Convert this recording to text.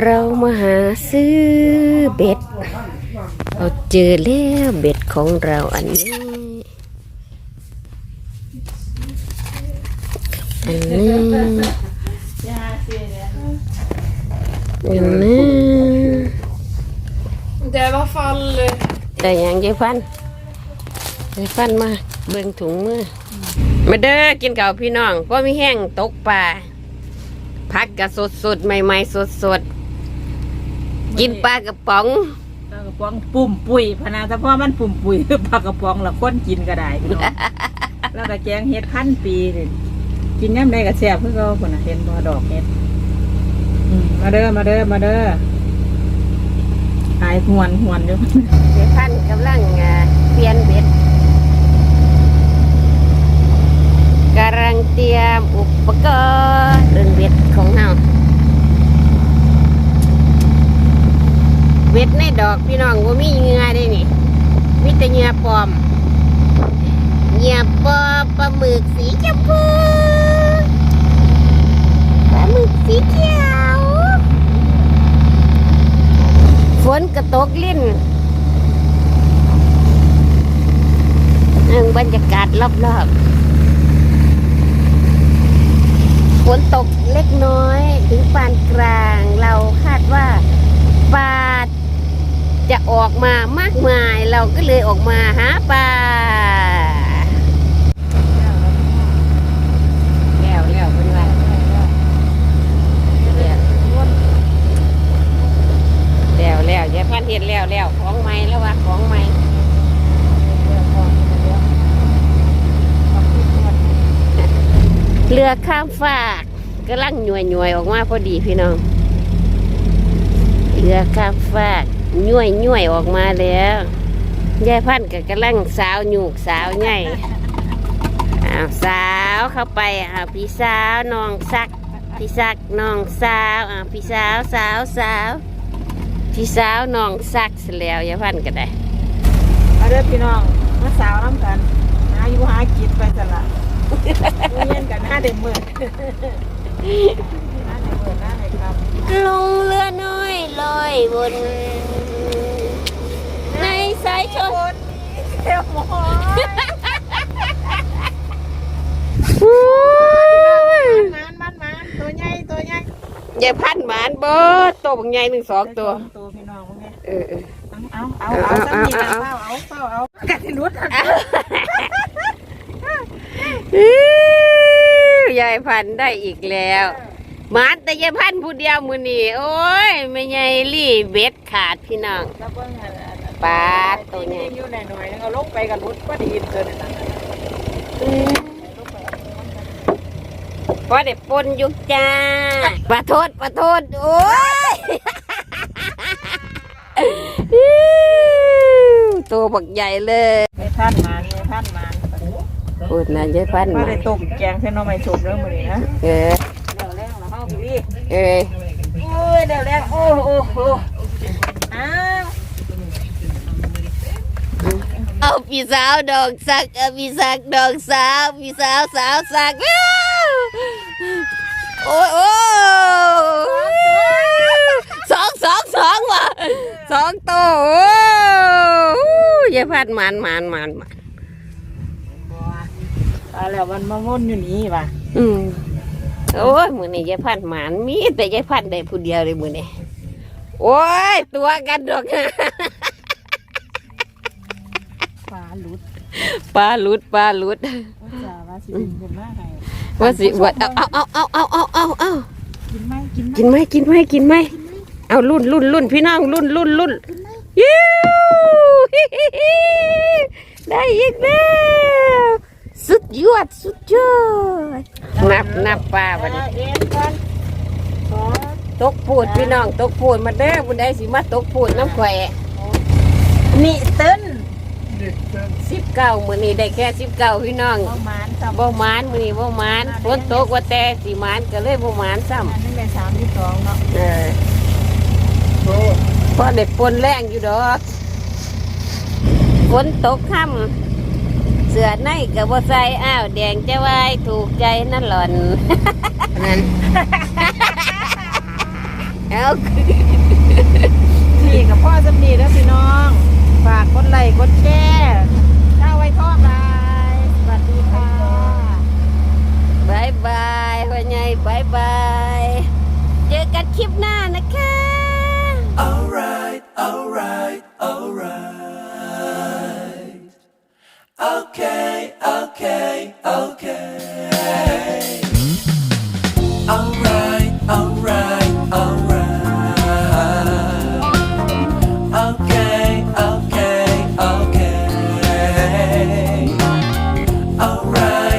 เรามาหาซื้อเบ็ด เราเจอแล้วเบ็ดของเราอันนี้ อันนี้อันนี้ Det är i alla fall... แต่ยังยายพันยายพันมา เบิ่งถุงมือ มาเด้อกินข้าพี่น้องก็มีแห้งตกปลา พักกะสดสดๆใหม่ๆสดสดๆกินปลากระป๋อง ปลากระป๋องปุ่มปุยพนาแต่พ่อมันปุ่มปุย ปลากระป๋องละคนกินก็ได้พี่น้อง แล้วก็แกงเห็ดพันปีนี่กินย่ำได้ก็แซ่บเพื่อเขาคนน่ะเห็นบ่ดอกเห็ดอืมมาเด้อมาเด้อมาเด้อหายหวนหวนอยู่ยายพันกำลังอ่าเปลี่ยนเบ็ดกำลังเตรียมอุปกรณ์เรื่องเบ็ดของเฮาเบ็ดในดอกพี่น้องว่ามีเงือได้นี่มีแต่เงือปลอมเงือปลอมปลาหมึกสีชมพูปลาหมึกสีเขียวฝนกระตกลิ้นหนึ่งบรรยากาศรอบๆ ฝนตกเล็กน้อยถึงปานกลาง เราคาดว่าปลาจะออก มามากมายเราก็เลยออกมาหาปลาแล้วแล้วเป็นไรแล้วแล้วยาพันเห็นแล้วแล้วของใหม่แล้วว่าของใหม่เรือข้ามฟากกำลังหน่วยหน่วยๆออกมาพอดีพี่น้องเรือข้ามฟาก หน่วยหน่วยๆออกมาแล้วยายพันธุ์ก็กำลังสาวหยูกสาวใหญ่อ้าวสาวเข้าไปอ้าวพี่สาวน้องซักพี่ซักน้องสาวอ้าวพี่สาวสาวสาวพี่สาวน้องซักเสร็จแล้วยายพันธุ์ก็ได้มาเด้อพี่น้องมาสาวน้ำกันหาอยู่หากินไปสละมื้อเย็นกันหน้าเด็กมือหน้าเด็กมือหน้าเด็กครับลงเรือน้อยลอยบนในสาย ชนคนเที่ยวหมอมันมันมันตัวใหญ่ตัวใหญ่อย่าพันหมานเบิดตัวบางใหญ่หนึ่งสองตัวตัวพี่น้องไงเออเออเอาเอาเอาเอาสักทีนะเฝ้าเอาเฝ้าเอากะทิรุดอื้อยายพันได้อีกแล้วมาแต่ยายพันผู้เดียวมือนี่โอ้ยไม่ใหญ่ลี่เบ็ดขาดพี่น้อง แล้วเบิ่งอันอันอันปลาตัวใหญ่อยู่หน่อยๆนึงเอาลงไปกับรุดก็ดีเกินนั่นน่ะพอได้ปนอยุกจ้าปะโทษปะโทษโอ้ยตัวบักใหญ่เลยไม่ท่านมันไม่ท่านมันพูดนะยายพันธุ์มามาได้ต้มแกงเส้นน้องไม่สุกเรื่องมื้อนี้นะเออเดี๋ยวแรงแล้วเฮาพี่ลี่เออโอ้ยเดี๋ยวแรงโอ้โอ้โอ้อ้าว เอา พี่สาวดอกสักเอาพี่สักดอกสาวพี่สาวสาวสักอ้าวโอ้ยโอ้ยสองสองสองว่ะสองตัวโอ้ยยายพัดหมันหมันหมันหมันตายแล้วมันมาวนอยู่นี่ว่ะอืมโอ้ยมือนี้ยายพัดหมันมีแต่ยายพัดได้ผู้เดียวเลยมือนี้โอ้ยตัวกันดอก ปลาหลุดปลาหลุดปลาหลุดว่าจะว่าสิกินกันมาให้ว่าสิวัดเอาเอาเอาเอาเอาเอาเอาเอากินไหมกินไหมกินไหมกินไหมกินไหมเอารุ่นรุ่นรุ่นพี่น้องรุ่นรุ่นรุ่นยูฮิฮิฮิได้อีกแล้วสุดยอดสุดยอดนับนับปลาวันนี้เอ็นก่อนขอตกพูดพี่น้องตกพูดมาเด้อบุญได้สิมาตกพูดน้ำแขวนี่เต้น สิบเก้ามือนี้ได้แค่สิบเก้าพี่น้องบ่หมานซ้หมือนี้บ่หมานฝนตกว่าแต่สีมานก็เลยบ่หมานซ้ำนี่เป็นสามที่สองเนาะำเออโตพปนแรงอยู่ดอกฝนตกค่ำเสือในกับบ่ใส่อ้าวแดงจะวายถูกใจนั่นหล่อนนั่นเอาพี่กับพ่อจะมีแล้วพี่น้อง ฝากกดไลค์กดแชร์